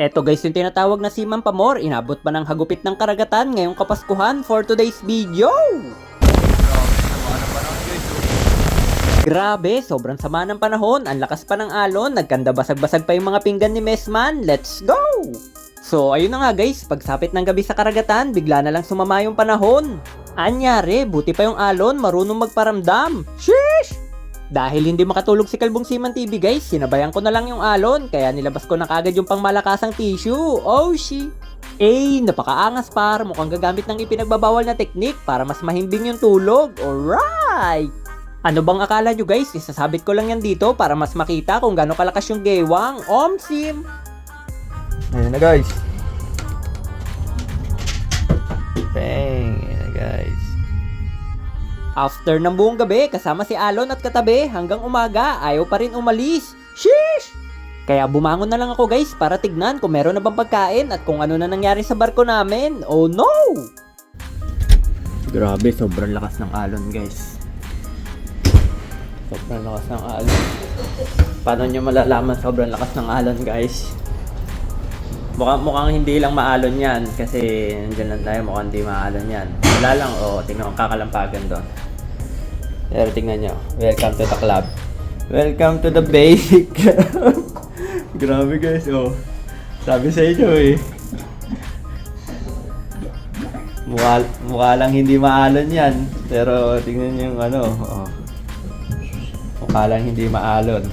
Eto guys yung tinatawag na si Ma'am Pamor, inabot pa ng hagupit ng karagatan ngayong kapaskuhan for today's video. Grabe, sobrang sama ng panahon, ang lakas pa ng alon, nagkanda basag-basag pa yung mga pinggan ni Messman, let's go! So ayun na nga guys, pagsapit ng gabi sa karagatan, bigla na lang sumama yung panahon. Anyari, buti pa yung alon, marunong magparamdam. Sheesh! Dahil hindi makatulog si Kalbong Siman TV guys, sinabayan ko na lang yung alon, kaya nilabas ko na kagad yung pangmalakasang tissue. Oh shi! Eh, napakaangas par, mukhang gagamit ng ipinagbabawal na teknik para mas mahimbing yung tulog. Alright! Ano bang akala nyo guys? Isasabit ko lang yan dito para mas makita kung gaano kalakas yung gewang. Omsim! Ayan na guys. Bang! Ayan na guys. After ng buong gabi, kasama si Alon at katabi, hanggang umaga, ayaw pa rin umalis. Sheesh! Kaya bumangon na lang ako guys para tignan kung meron na bang pagkain at kung ano na nangyari sa barko namin. Oh no! Grabe, sobrang lakas ng alon guys. Sobrang lakas ng alon. Paano nyo malalaman sobrang lakas ng alon guys? Mukhang, mukhang hindi lang maalon yan kasi nandyan lang tayo mukhang hindi maalon yan. Wala lang, oh, tingnan ang kakalampagan doon. Pero tingnan nyo, welcome to the club. Welcome to the basic. Grabe guys, oh. Sabi sa inyo eh. Mukha, mukha lang hindi maalon yan. Pero tingnan nyo yung ano. Oh. Mukha lang hindi maalon.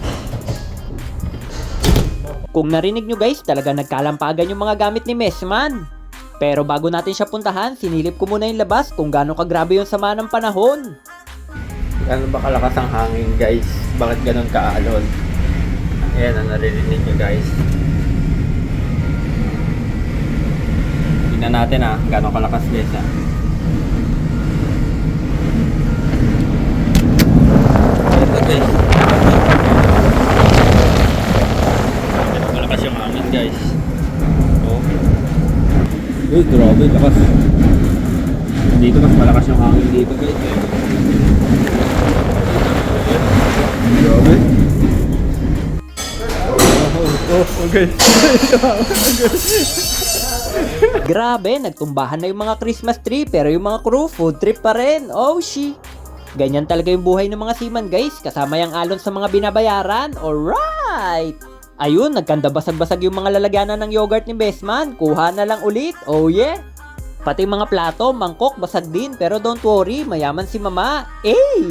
Kung narinig nyo guys, talaga nagkalampagan yung mga gamit ni Messman. Pero bago natin siya puntahan, sinilip ko muna yung labas kung gaano kagrabe yung sama ng panahon. Gano'n ba kalakas ang hangin guys? Bakit ganun kaalon? Ayan ang naririnig nyo guys. Tingnan natin ah, gano'n kalakas guys ah. Uy, grabe, lakas. Dito mas malakas yung hangin dito guys. Eh. Grabe. Oh, okay. Grabe, nagtumbahan na yung mga Christmas tree pero yung mga crew food trip pa rin. Oh shi. Ganyan talaga yung buhay ng mga seaman guys, kasama yung alon sa mga binabayaran. Alright! Ayun, nagkanda basag-basag yung mga lalagyanan ng yogurt ni Bestman. Kuha na lang ulit. Oh yeah! Pati mga plato, mangkok, basag din. Pero don't worry, mayaman si mama. Eh!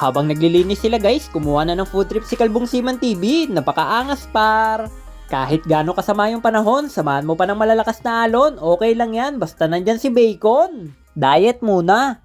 Habang naglilinis sila guys, kumuha na ng food trip si Kalbong Siman TV. Napakaangas par! Kahit gaano kasama yung panahon, samahan mo pa ng malalakas na alon, okay lang yan, basta nandyan si Bacon. Diet muna.